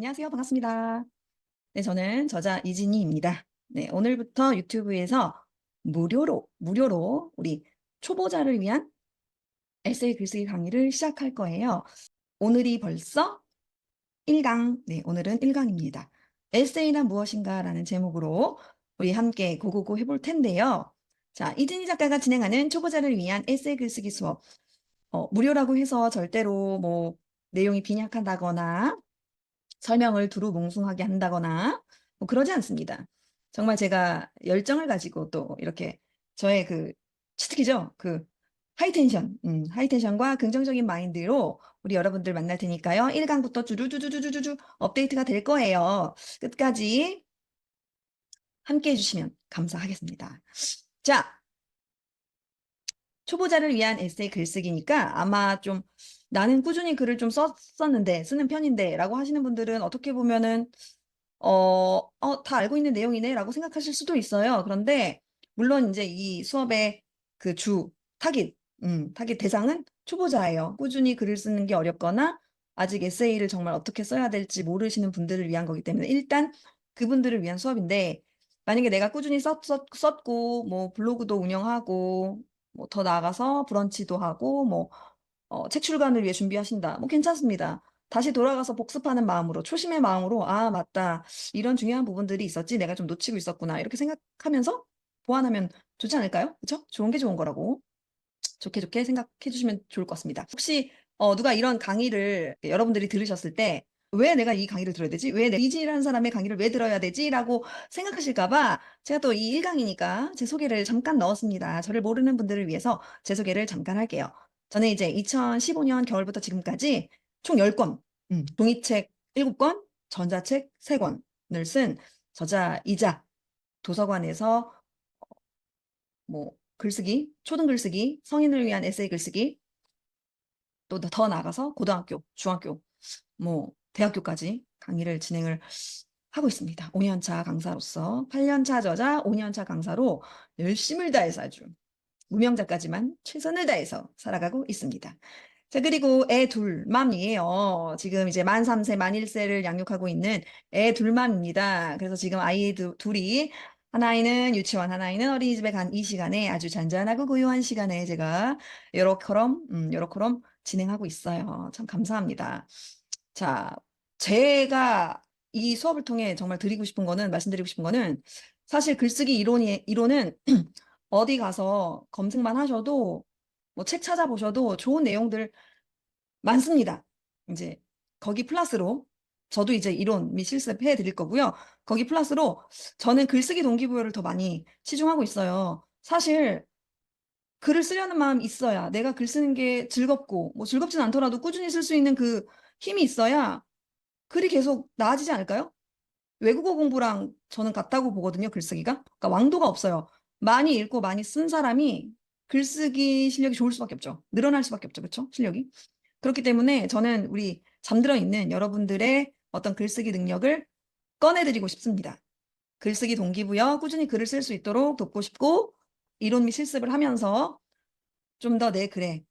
안녕하세요. 반갑습니다. 네, 저는 저자 이진희입니다. 네, 오늘부터 유튜브에서 무료로, 무료로 우리 초보자를 위한 에세이 글쓰기 강의를 시작할 거예요. 오늘이 벌써 1강, 네, 오늘은 1강입니다. 에세이란 무엇인가 라는 제목으로 우리 함께 고고고 해볼 텐데요. 자, 이진희 작가가 진행하는 초보자를 위한 에세이 글쓰기 수업. 어, 무료라고 해서 절대로 뭐 내용이 빈약하다거나 설명을 두루뭉술하게 한다거나 뭐 그러지 않습니다. 정말 제가 열정을 가지고 또 이렇게 저의 그 치트키죠. 그 하이텐션, 음, 하이텐션과 긍정적인 마인드로 우리 여러분들 만날 테니까요. 1강부터 쭈루쭈쭈쭈쭈쭈 업데이트가 될 거예요. 끝까지 함께 해주시면 감사하겠습니다. 자, 초보자를 위한 에세이 글쓰기니까 아마 좀 나는 꾸준히 글을 좀 썼었는데 쓰는 편인데 라고 하시는 분들은 어떻게 보면은 어, 어, 다 알고 있는 내용이네 라고 생각하실 수도 있어요. 그런데 물론 이제 이 수업의 그 주 타깃, 음, 타깃 대상은 초보자예요. 꾸준히 글을 쓰는 게 어렵거나 아직 에세이를 정말 어떻게 써야 될지 모르시는 분들을 위한 거기 때문에 일단 그분들을 위한 수업인데 만약에 내가 꾸준히 썼, 썼, 썼고 뭐 블로그도 운영하고 뭐 더 나아가서 브런치도 하고 뭐 어, 책 출간을 위해 준비하신다. 뭐 괜찮습니다. 다시 돌아가서 복습하는 마음으로 초심의 마음으로 아 맞다 이런 중요한 부분들이 있었지 내가 좀 놓치고 있었구나 이렇게 생각하면서 보완하면 좋지 않을까요? 그렇죠? 좋은 게 좋은 거라고 좋게 좋게 생각해 주시면 좋을 것 같습니다. 혹시 어, 누가 이런 강의를 여러분들이 들으셨을 때 왜 내가 이 강의를 들어야 되지? 왜 이진이라는 사람의 강의를 왜 들어야 되지? 라고 생각하실까봐 제가 또 이 1강이니까 제 소개를 잠깐 넣었습니다. 저를 모르는 분들을 위해서 제 소개를 잠깐 할게요. 저는 이제 2015년 겨울부터 지금까지 총 10권, 음, 종이책 7권, 전자책 3권을 쓴 저자이자 도서관에서 뭐 글쓰기, 초등 글쓰기, 성인을 위한 에세이 글쓰기, 또 더 나아가서 고등학교, 중학교, 뭐 대학교까지 강의를 진행을 하고 있습니다. 5년차 강사로서 8년차 저자, 5년차 강사로 열심을 다해서 아주 무명자까지만 최선을 다해서 살아가고 있습니다. 자, 그리고 애 둘 맘이에요. 지금 이제 만 3세, 만 1세를 양육하고 있는 애 둘맘입니다. 그래서 지금 아이 두, 둘이 하나이는 유치원, 하나이는 어린이집에 간 이 시간에 아주 잔잔하고 고요한 시간에 제가 요렇게럼, 음, 요렇게럼 진행하고 있어요. 참 감사합니다. 자, 제가 이 수업을 통해 정말 드리고 싶은 거는, 말씀드리고 싶은 거는 사실 글쓰기 이론이, 이론은 어디 가서 검색만 하셔도 뭐 책 찾아보셔도 좋은 내용들 많습니다. 이제 거기 플러스로 저도 이제 이론 및 실습 해 드릴 거고요. 거기 플러스로 저는 글쓰기 동기부여를 더 많이 치중하고 있어요. 사실 글을 쓰려는 마음 있어야 내가 글 쓰는 게 즐겁고 뭐 즐겁진 않더라도 꾸준히 쓸 수 있는 그 힘이 있어야 글이 계속 나아지지 않을까요? 외국어 공부랑 저는 같다고 보거든요, 글쓰기가. 그러니까 왕도가 없어요. 많이 읽고 많이 쓴 사람이 글쓰기 실력이 좋을 수밖에 없죠. 늘어날 수밖에 없죠. 그렇죠? 실력이. 그렇기 때문에 저는 우리 잠들어 있는 여러분들의 어떤 글쓰기 능력을 꺼내드리고 싶습니다. 글쓰기 동기부여, 꾸준히 글을 쓸 수 있도록 돕고 싶고 이론 및 실습을 하면서 좀 더 내 글에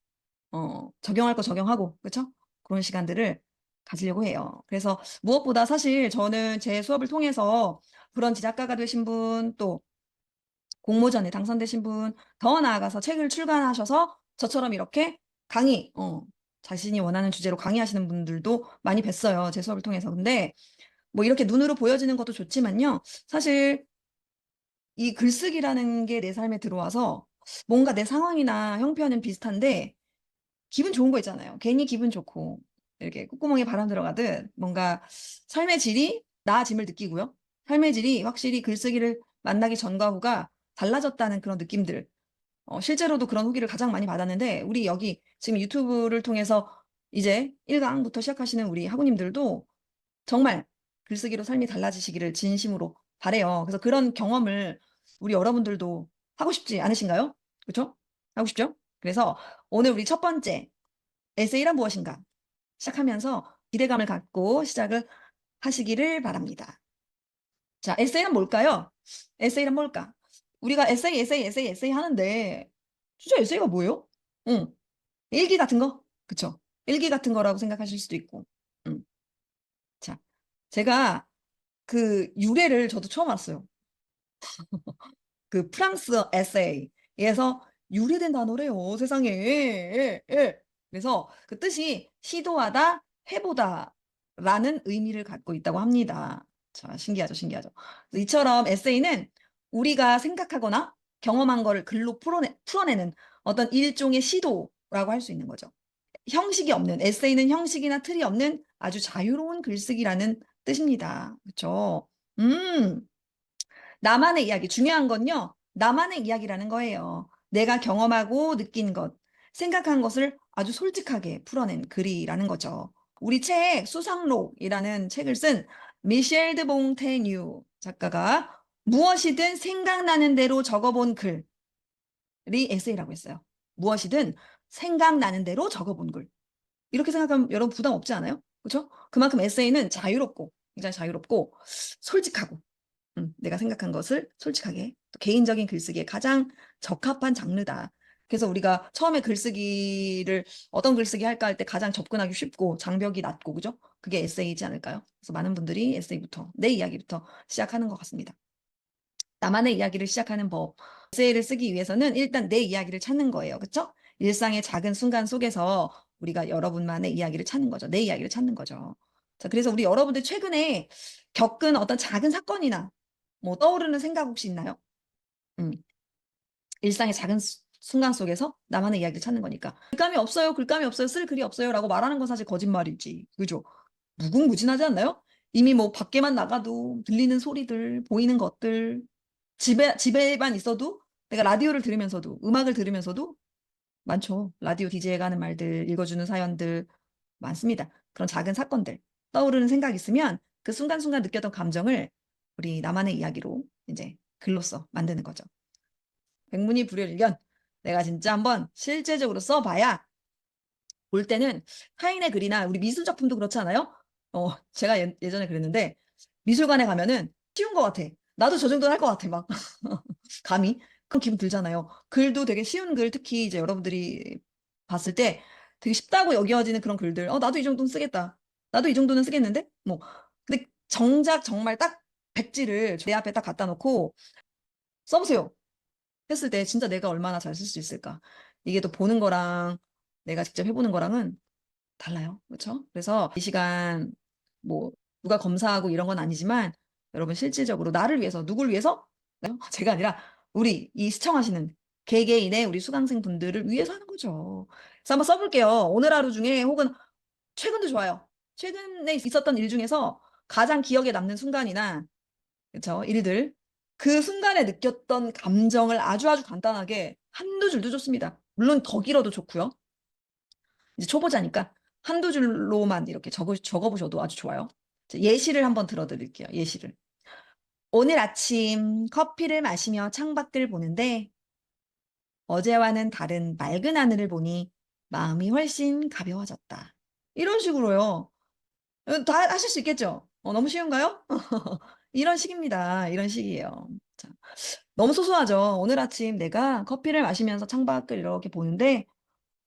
어, 적용할 거 적용하고 그렇죠? 그런 시간들을 가지려고 해요. 그래서 무엇보다 사실 저는 제 수업을 통해서 브런치 작가가 되신 분, 또 공모전에 당선되신 분, 더 나아가서 책을 출간하셔서 저처럼 이렇게 강의, 어, 자신이 원하는 주제로 강의하시는 분들도 많이 뵀어요. 제 수업을 통해서. 근데 뭐 이렇게 눈으로 보여지는 것도 좋지만요. 사실 이 글쓰기라는 게 내 삶에 들어와서 뭔가 내 상황이나 형편은 비슷한데 기분 좋은 거 있잖아요. 괜히 기분 좋고 이렇게 콧구멍에 바람 들어가듯 뭔가 삶의 질이 나아짐을 느끼고요. 삶의 질이 확실히 글쓰기를 만나기 전과 후가 달라졌다는 그런 느낌들. 어, 실제로도 그런 후기를 가장 많이 받았는데 우리 여기 지금 유튜브를 통해서 이제 1강부터 시작하시는 우리 학우님들도 정말 글쓰기로 삶이 달라지시기를 진심으로 바래요. 그래서 그런 경험을 우리 여러분들도 하고 싶지 않으신가요? 그렇죠? 하고 싶죠? 그래서 오늘 우리 첫 번째 에세이란 무엇인가 시작하면서 기대감을 갖고 시작을 하시기를 바랍니다. 자, 에세이란 뭘까요? 에세이란 뭘까? 우리가 에세이, 에세이, 에세이, 에세이 하는데 진짜 에세이가 뭐예요? 응. 일기 같은 거? 그쵸? 일기 같은 거라고 생각하실 수도 있고. 응. 자, 제가 그 유래를 저도 처음 알았어요. 그 프랑스 에세이에서 유래된 단어래요, 세상에. 예, 예. 그래서 그 뜻이 시도하다, 해보다 라는 의미를 갖고 있다고 합니다. 자, 신기하죠, 신기하죠. 이처럼 에세이는 우리가 생각하거나 경험한 거를 글로 풀어내, 풀어내는 어떤 일종의 시도라고 할 수 있는 거죠. 형식이 없는, 에세이는 형식이나 틀이 없는 아주 자유로운 글쓰기라는 뜻입니다. 그렇죠? 음, 나만의 이야기. 중요한 건요, 나만의 이야기라는 거예요. 내가 경험하고 느낀 것, 생각한 것을 아주 솔직하게 풀어낸 글이라는 거죠. 우리 책 수상록이라는 책을 쓴 미셸 드 봉테뉴 작가가 무엇이든 생각나는 대로 적어본 글이 에세이라고 했어요. 무엇이든 생각나는 대로 적어본 글. 이렇게 생각하면 여러분 부담 없지 않아요? 그렇죠? 그만큼 에세이는 자유롭고 굉장히 자유롭고 솔직하고 음, 내가 생각한 것을 솔직하게 또 개인적인 글쓰기에 가장 적합한 장르다. 그래서 우리가 처음에 글쓰기를 어떤 글쓰기 할까 할 때 가장 접근하기 쉽고 장벽이 낮고 그죠? 그게 에세이지 않을까요? 그래서 많은 분들이 에세이부터 내 이야기부터 시작하는 것 같습니다. 나만의 이야기를 시작하는 법. 에세이를 쓰기 위해서는 일단 내 이야기를 찾는 거예요. 그렇죠? 일상의 작은 순간 속에서 우리가 여러분만의 이야기를 찾는 거죠. 내 이야기를 찾는 거죠. 자, 그래서 우리 여러분들 최근에 겪은 어떤 작은 사건이나 뭐 떠오르는 생각 혹시 있나요? 음. 일상의 작은 수- 순간 속에서 나만의 이야기를 찾는 거니까. 글감이 없어요, 글감이 없어요, 쓸 글이 없어요 라고 말하는 건 사실 거짓말이지. 그죠? 무궁무진하지 않나요? 이미 뭐 밖에만 나가도 들리는 소리들, 보이는 것들, 집에, 집에만 있어도 내가 라디오를 들으면서도, 음악을 들으면서도 많죠. 라디오 DJ가 하는 말들, 읽어주는 사연들 많습니다. 그런 작은 사건들, 떠오르는 생각 있으면 그 순간순간 느꼈던 감정을 우리 나만의 이야기로 이제 글로써 만드는 거죠. 백문이 불여일견. 내가 진짜 한번 실제적으로 써봐야 볼 때는 타인의 글이나 우리 미술 작품도 그렇지 않아요? 어, 제가 예, 예전에 그랬는데 미술관에 가면은 쉬운 것 같아. 나도 저 정도는 할 것 같아, 막. 감히. 그런 기분 들잖아요. 글도 되게 쉬운 글, 특히 이제 여러분들이 봤을 때 되게 쉽다고 여겨지는 그런 글들. 어, 나도 이 정도는 쓰겠다. 나도 이 정도는 쓰겠는데? 뭐. 근데 정작 정말 딱 백지를 내 앞에 딱 갖다 놓고 써보세요. 했을 때 진짜 내가 얼마나 잘 쓸 수 있을까. 이게 또 보는 거랑 내가 직접 해보는 거랑은 달라요. 그렇죠? 그래서 이 시간 뭐 누가 검사하고 이런 건 아니지만 여러분 실질적으로 나를 위해서 누굴 위해서? 제가 아니라 우리 이 시청하시는 개개인의 우리 수강생 분들을 위해서 하는 거죠. 그래서 한번 써볼게요. 오늘 하루 중에 혹은 최근도 좋아요. 최근에 있었던 일 중에서 가장 기억에 남는 순간이나 그렇죠? 일들 그 순간에 느꼈던 감정을 아주 아주 간단하게 한두 줄도 좋습니다. 물론 더 길어도 좋고요. 이제 초보자니까 한두 줄로만 이렇게 적어, 적어보셔도 아주 좋아요. 자, 예시를 한번 들어드릴게요. 예시를. 오늘 아침 커피를 마시며 창밖을 보는데 어제와는 다른 맑은 하늘을 보니 마음이 훨씬 가벼워졌다. 이런 식으로요. 어, 다 하실 수 있겠죠? 어, 너무 쉬운가요? 이런 식입니다. 이런 식이에요. 자, 너무 소소하죠. 오늘 아침 내가 커피를 마시면서 창밖을 이렇게 보는데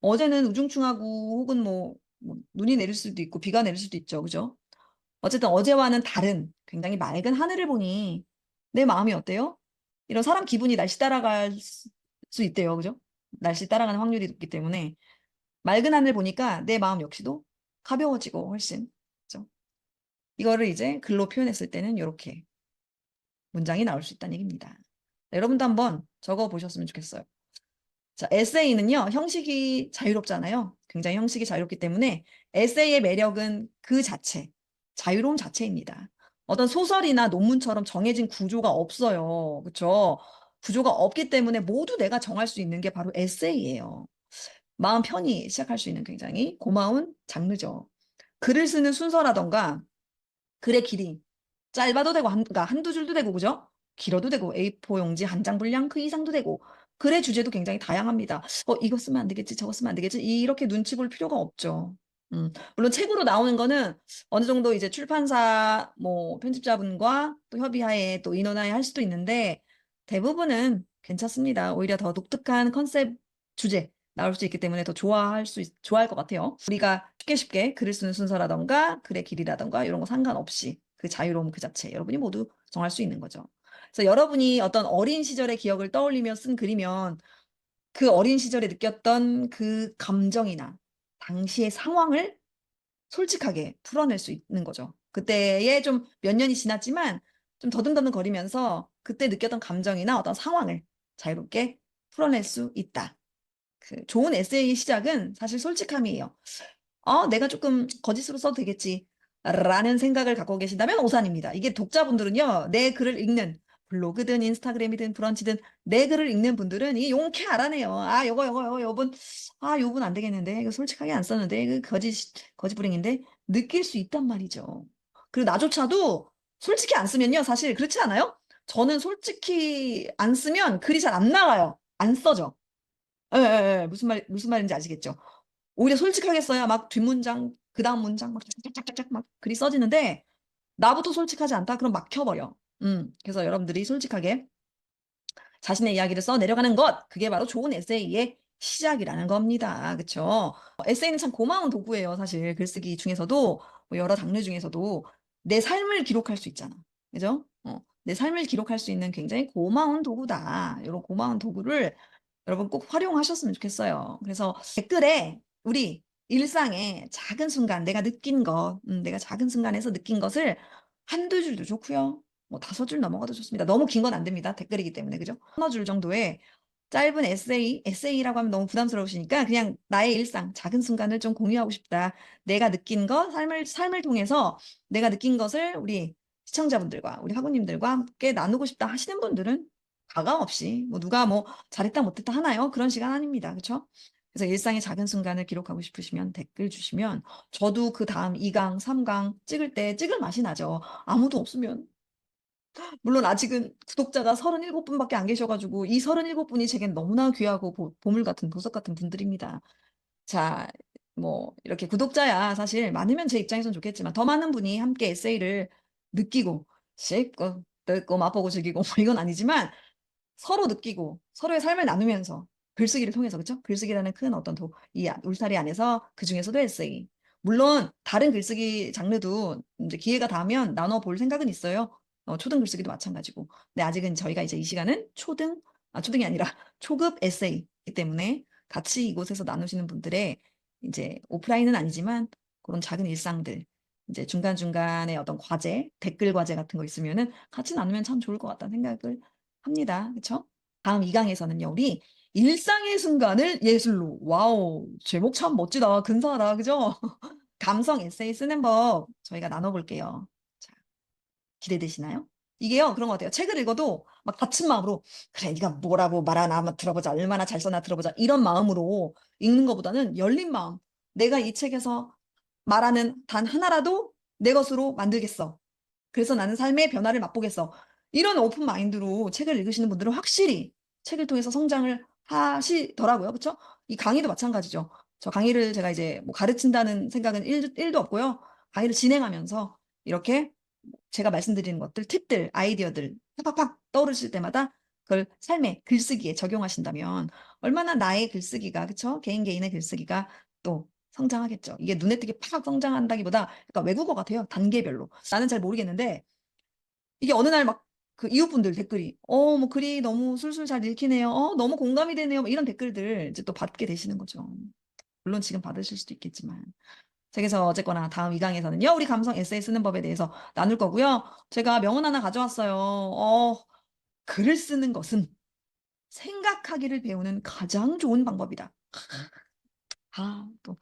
어제는 우중충하고 혹은 뭐, 뭐 눈이 내릴 수도 있고 비가 내릴 수도 있죠. 그죠? 어쨌든 어제와는 다른 굉장히 맑은 하늘을 보니 내 마음이 어때요? 이런 사람 기분이 날씨 따라갈 수- 수 있대요. 그죠? 날씨 따라가는 확률이 높기 때문에 맑은 하늘 보니까 내 마음 역시도 가벼워지고 훨씬. 그죠? 이거를 이제 글로 표현했을 때는 이렇게 문장이 나올 수 있다는 얘기입니다. 여러분도 한번 적어 보셨으면 좋겠어요. 자, 에세이는요, 형식이 자유롭잖아요. 굉장히 형식이 자유롭기 때문에 에세이의 매력은 그 자체, 자유로움 자체입니다. 어떤 소설이나 논문처럼 정해진 구조가 없어요. 그렇죠? 구조가 없기 때문에 모두 내가 정할 수 있는 게 바로 에세이예요. 마음 편히 시작할 수 있는 굉장히 고마운 장르죠. 글을 쓰는 순서라던가 글의 길이 짧아도 되고 한, 그러니까 한두 줄도 되고 그죠? 길어도 되고 A4 용지 한 장 분량 그 이상도 되고 글의 주제도 굉장히 다양합니다. 어 이거 쓰면 안 되겠지 저거 쓰면 안 되겠지 이렇게 눈치 볼 필요가 없죠. 음, 물론 책으로 나오는 거는 어느 정도 이제 출판사 뭐 편집자분과 또 협의하에 또 인원하에 할 수도 있는데 대부분은 괜찮습니다. 오히려 더 독특한 컨셉 주제 나올 수 있기 때문에 더 좋아할 수 있, 좋아할 것 같아요. 우리가 쉽게 쉽게 글을 쓰는 순서라던가 글의 길이라던가 이런 거 상관없이 그 자유로움 그 자체 여러분이 모두 정할 수 있는 거죠. 그래서 여러분이 어떤 어린 시절의 기억을 떠올리며 쓴 글이면 그 어린 시절에 느꼈던 그 감정이나 당시의 상황을 솔직하게 풀어낼 수 있는 거죠. 그때에 좀 몇 년이 지났지만 좀 더듬더듬 거리면서 그때 느꼈던 감정이나 어떤 상황을 자유롭게 풀어낼 수 있다. 그 좋은 에세이의 시작은 사실 솔직함이에요. 어, 내가 조금 거짓으로 써도 되겠지. 라는 생각을 갖고 계신다면 오산입니다. 이게 독자분들은요, 내 글을 읽는 블로그든 인스타그램이든 브런치든 내 글을 읽는 분들은 이게 용케 알아내요. 아, 요거, 요거, 요거, 요분, 아, 요분 안 되겠는데. 이거 솔직하게 안 썼는데. 이거 거짓, 거짓부랭인데. 느낄 수 있단 말이죠. 그리고 나조차도 솔직히 안 쓰면요. 사실 그렇지 않아요? 저는 솔직히 안 쓰면 글이 잘 안 나가요. 안 써져. 예, 예, 예. 무슨 말, 무슨 말인지 아시겠죠? 오히려 솔직하게 써야 막 뒷문장, 그 다음 문장 막 짝짝짝짝 막 글이 써지는데 나부터 솔직하지 않다? 그럼 막혀버려. 음, 그래서 여러분들이 솔직하게 자신의 이야기를 써 내려가는 것, 그게 바로 좋은 에세이의 시작이라는 겁니다. 그쵸? 에세이는 참 고마운 도구예요. 사실 글쓰기 중에서도 뭐 여러 장르 중에서도 내 삶을 기록할 수 있잖아. 그죠? 어, 내 삶을 기록할 수 있는 굉장히 고마운 도구다. 이런 고마운 도구를 여러분 꼭 활용하셨으면 좋겠어요. 그래서 댓글에 우리 일상의 작은 순간, 내가 느낀 것, 음, 내가 작은 순간에서 느낀 것을 한두 줄도 좋고요. 뭐 다섯 줄 넘어가도 좋습니다. 너무 긴 건 안 됩니다. 댓글이기 때문에 그죠? 서너 줄 정도의 짧은 에세이, 에세이라고 하면 너무 부담스러우시니까 그냥 나의 일상, 작은 순간을 좀 공유하고 싶다. 내가 느낀 것, 삶을 삶을 통해서 내가 느낀 것을 우리 시청자분들과 우리 학우님들과 함께 나누고 싶다 하시는 분들은 가감 없이 뭐 누가 뭐 잘했다 못했다 하나요? 그런 시간 아닙니다. 그렇죠? 그래서 일상의 작은 순간을 기록하고 싶으시면 댓글 주시면 저도 그 다음 2강, 3강 찍을 때 찍을 맛이 나죠. 아무도 없으면 물론 아직은 구독자가 37분밖에 안 계셔가지고 이 37분이 제겐 너무나 귀하고 보, 보물 같은 보석 같은 분들입니다. 자, 뭐 이렇게 구독자야 사실 많으면 제 입장에선 좋겠지만 더 많은 분이 함께 에세이를 느끼고 씹고 뜯고 맛보고 즐기고 뭐 이건 아니지만 서로 느끼고 서로의 삶을 나누면서 글쓰기를 통해서 그렇죠? 글쓰기라는 큰 어떤 도, 이 아- 울타리 안에서 그 중에서도 에세이 물론 다른 글쓰기 장르도 이제 기회가 닿으면 나눠 볼 생각은 있어요. 어, 초등 글쓰기도 마찬가지고. 근데 아직은 저희가 이제 이 시간은 초등, 아, 초등이 아니라 초급 에세이이기 때문에 같이 이곳에서 나누시는 분들의 이제 오프라인은 아니지만 그런 작은 일상들, 이제 중간중간에 어떤 과제, 댓글 과제 같은 거 있으면은 같이 나누면 참 좋을 것 같다는 생각을 합니다. 그쵸? 다음 2강에서는요, 우리 일상의 순간을 예술로. 와우, 제목 참 멋지다. 근사하다. 그죠? 감성 에세이 쓰는 법 저희가 나눠볼게요. 자, 기대되시나요? 이게요, 그런 것 같아요. 책을 읽어도 막 다친 마음으로, 그래, 네가 뭐라고 말하나 한번 들어보자. 얼마나 잘 써나 들어보자. 이런 마음으로 읽는 것보다는 열린 마음. 내가 이 책에서 말하는 단 하나라도 내 것으로 만들겠어. 그래서 나는 삶의 변화를 맛보겠어. 이런 오픈 마인드로 책을 읽으시는 분들은 확실히 책을 통해서 성장을 하시더라고요. 그렇죠? 이 강의도 마찬가지죠. 저 강의를 제가 이제 뭐 가르친다는 생각은 1, 도 없고요. 강의를 진행하면서 이렇게 제가 말씀드리는 것들, 팁들, 아이디어들 팍팍팍 떠오르실 때마다 그걸 삶의 글쓰기에 적용하신다면 얼마나 나의 글쓰기가 그쵸? 개인 개인의 글쓰기가 또 성장하겠죠. 이게 눈에 띄게 팍 성장한다기보다 약간 외국어 같아요. 단계별로. 나는 잘 모르겠는데 이게 어느 날 막 그 이웃분들 댓글이 어 뭐 글이 너무 술술 잘 읽히네요. 어 너무 공감이 되네요. 뭐 이런 댓글들 이제 또 받게 되시는 거죠. 물론 지금 받으실 수도 있겠지만. 자, 그래서 어쨌거나 다음 2강에서는요. 우리 감성 에세이 쓰는 법에 대해서 나눌 거고요. 제가 명언 하나 가져왔어요. 어, 글을 쓰는 것은 생각하기를 배우는 가장 좋은 방법이다. 아, 또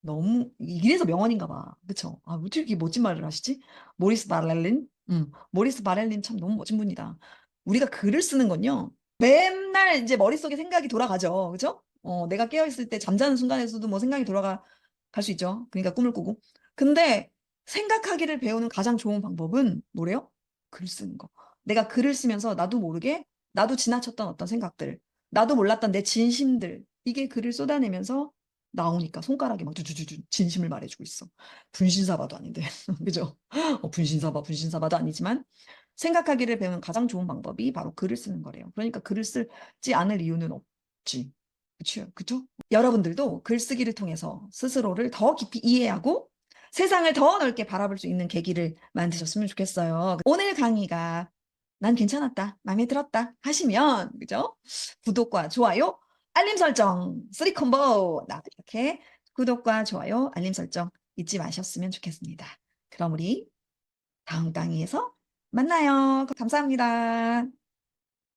너무 이래서 명언인가 봐. 그쵸? 아, 어떻게 이렇게 멋진 말을 하시지? 모리스 바렐린? 음, 모리스 바렐린 참 너무 멋진 분이다. 우리가 글을 쓰는 건요. 맨날 이제 머릿속에 생각이 돌아가죠. 그죠? 어, 내가 깨어있을 때 잠자는 순간에서도 뭐 생각이 돌아가 갈 수 있죠. 그러니까 꿈을 꾸고. 근데 생각하기를 배우는 가장 좋은 방법은 뭐래요? 글 쓰는 거. 내가 글을 쓰면서 나도 모르게 나도 지나쳤던 어떤 생각들, 나도 몰랐던 내 진심들, 이게 글을 쏟아내면서 나오니까 손가락이 막 두두두두 진심을 말해주고 있어. 분신사바도 아닌데. 그죠? 어, 분신사바, 분신사바도 아니지만 생각하기를 배우는 가장 좋은 방법이 바로 글을 쓰는 거래요. 그러니까 글을 쓰지 않을 이유는 없지. 그쵸? 그쵸? 여러분들도 글쓰기를 통해서 스스로를 더 깊이 이해하고 세상을 더 넓게 바라볼 수 있는 계기를 만드셨으면 좋겠어요. 오늘 강의가 난 괜찮았다, 마음에 들었다 하시면 그죠? 구독과 좋아요, 알림 설정, 쓰리 콤보 나 이렇게 구독과 좋아요, 알림 설정 잊지 마셨으면 좋겠습니다. 그럼 우리 다음 강의에서 만나요. 감사합니다.